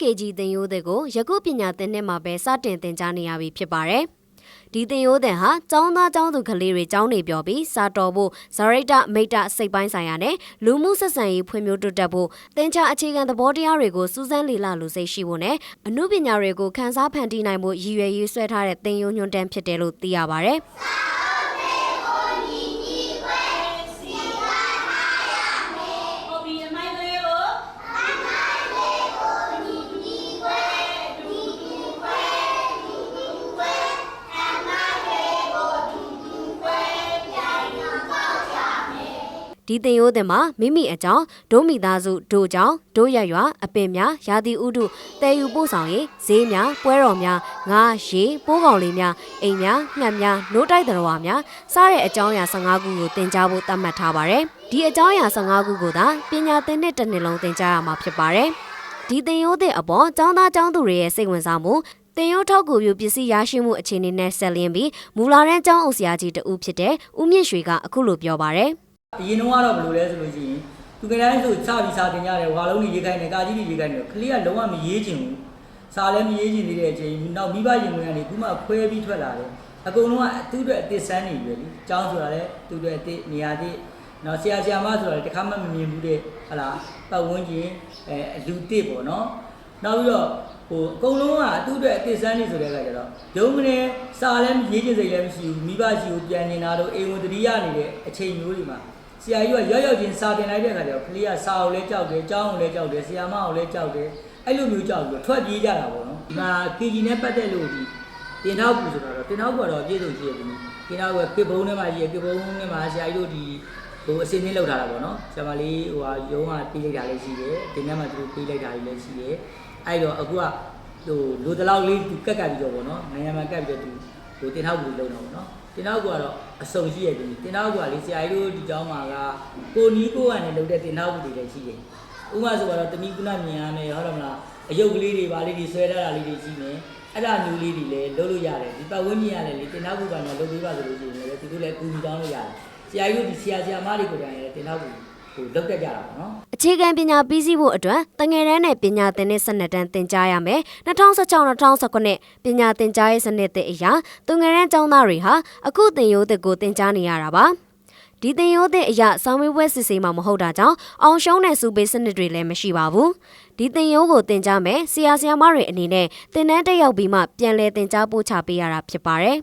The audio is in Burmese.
ငယ်ရန် KG သင်ရိုးတွေကိုယခုပညာသင်နှစ်မှာပဲစတင်သင်ကြားနေရပြီဖြစ်ပါတယ်။ဒီသင်ရိုးသင်ဟာကျောင်းသားကျောင်းသူကလေးတွေကျောင်းနေပြောပြီးစာတော်ဖို့ဇရိတမိတ်တစိတ်ပိုင်းဆိုင်ရာနဲ့လူမှုဆက်ဆံရေးဖွံ့ဖြိုးတိုးတက်ဖို့သင်ကြားအခြေခံသဘောတရားတွေကိုစူးစမ်းလေ့လာလို့စိတ်ရှိဖို့နဲ့အမှုပညာတွေကိုခန်းစားဖန်တီးနိုင်ဖို့ရည်ရွယ်ရေးဆွဲထားတဲ့သင်ရိုးညွှန်းတမ်းဖြစ်တယ်လို့သိရပါတယ်။ ဒီသင်ရိုးသင်မှာမိမိအကြောင်းဒုမိသားစုဒိုကြောင့်ဒိုရရွာအပင်များရာသီဥတုတဲယူပို့ဆောင်ရေးဈေးများပွဲတော်များငါးရေပိုးကောင်လေးများအိမ်များငှက်များနိုးတိုက်တော်ဝါများစတဲ့အကြောင်းအရာ15ခုကိုသင်ကြားဖို့သတ်မှတ်ထားပါတယ်ဒီအကြောင်းအရာ15ခုကိုသာပညာသင်နှစ်တစ်နှစ်လုံးသင်ကြားရမှာဖြစ်ပါတယ်ဒီသင်ရိုးသင်အပေါ်ចောင်းသားចောင်းသူတွေရဲ့စိတ်ဝင်စားမှုတင်ရိုးထောက်ကူပြုပစ္စည်းရရှိမှုအခြေအနေနဲ့ဆက်လျင်းပြီးမူလာရန်ကျောင်းအုပ်ဆရာကြီးတဦးဖြစ်တဲ့ဦးမြင့်ရွှေကအခုလိုပြောပါတယ် အရင်တော့ကတော့ဘယ်လိုလဲဆိုလို့ရှိရင်သူကတိုင်းဆိုစပြီးစာတင်ရတယ်ဝါလုံးကြီးရေးခိုင်းတယ်ကာကြီးကြီးရေးခိုင်းတယ်ခလေးကလုံးဝမရေးချင်ဘူးစာလည်းမရေးချင်သေးတဲ့အချိန်နောက်မိဘရင်ဝင်ကနေခုမှခွဲပြီးထွက်လာတယ်အကုန်လုံးကသူ့အတွက်အစ်စ်ဆန်းနေပြီလေအကြောင်းဆိုတာလည်းသူ့အတွက်အစ်စ်နေရာတိနော်ဆရာဆရာမဆိုတာလည်းတစ်ခါမှမမြင်ဘူးတဲ့ဟလာပတ်ဝန်းကျင်အဲအလူတစ်ပေါ့နော်နောက်ပြီးတော့ဟိုအကုန်လုံးကသူ့အတွက်အစ်စ်ဆန်းနေဆိုတဲ့အခါကျတော့ဒုံမနေစာလည်းရေးချင်စိတ်လည်းမရှိဘူးမိဘရှိကိုပြန်နေတာတော့အိမ်ဝင်တတိယနေတဲ့အချိန်မျိုးတွေမှာ ဆရာကြီးကရောက်ရောက်ချင်းစာတင်လိုက်တဲ့အခါကျတော့ကလေးကစာကိုလည်းကြောက်တယ်ကျောင်းကိုလည်းကြောက်တယ်ဆရာမကိုလည်းကြောက်တယ်အဲ့လိုမျိုးကြောက်ပြီးတော့ထွက်ပြေးကြတာပေါ့နော်ဒီမှာ KG နဲ့ပတ်သက်လို့ဒီတင်ထောက်ကူဆိုတော့တင်ထောက်ကူကတော့အပြည့်စုံရှိရပြီတင်ထောက်ကကစ်ဘုံထဲမှာရှိရကစ်ဘုံထဲမှာဆရာကြီးတို့ဒီဟိုအစင်းင်းလောက်ထားတာပေါ့နော်ဆရာမလေးဟိုဟာရုံးကပြေးလိုက်တာလည်းရှိတယ်တင်ထဲမှာသူတို့ပြေးလိုက်တာလည်းရှိတယ်အဲ့တော့အခုကဟိုလိုတလောက်လေးသူကက်ကပ်ပြီးတော့ပေါ့နော်နိုင်ငံမှာကပ်ပြီးတော့သူဟိုတင်ထောက်ကူလုံးတော့ပေါ့နော် တင်နောက်ကတော့အစုံရှိရပြီတင်နောက်ကလေဆရာကြီးတို့ဒီကျောင်းမှာကကိုနီးကိုကနေလုပ်တဲ့တင်နောက်တွေလည်းရှိတယ်ဥပမာဆိုတော့တမိကုဏမြင်ရမယ်ဟုတ်တယ်မလားအယုတ်ကလေးတွေပါလေးတွေဆွဲထားတာလေးတွေရှိမယ်အဲ့ဒါမျိုးလေးတွေလည်းလုပ်လို့ရတယ်ဒီပတ်ဝန်းကျင်ရတယ်လေတင်နောက်ကနေလုပ်ပေးပါဆိုလို့ရှိရင်လည်းသူတို့လည်းကူညီတောင်းလို့ရတယ်ဆရာကြီးတို့ဒီဆရာဆရာမတွေကိုတိုင်လည်းတင်နောက်ကို ဟိုလုပ်တတ်ကြတာပေါ့နော်အခြေခံပညာပြီးစီးဖို့အတွက်တငယ်တန်းနဲ့ပညာသင်တဲ့12တန်းသင်ကြားရမယ်2016-2019ပညာသင်ကြားရေးစနစ်သစ်အရာသူငယ်တန်းကျောင်းသားတွေဟာအခုသင်ရိုးသစ်ကိုသင်ကြားနေရတာပါဒီသင်ရိုးသစ်အရာဆောင်းဝေးပွဲစစ်ဆေးမှာမဟုတ်တာကြောင့်အောင်ရှုံးတဲ့စူပေးစနစ်တွေလည်းမရှိပါဘူးဒီသင်ရိုးကိုသင်ကြားမယ်ဆရာဆရာမတွေအနေနဲ့သင်တန်းတက်ရောက်ပြီးမှပြန်လည်သင်ကြားပို့ချပေးရတာဖြစ်ပါတယ်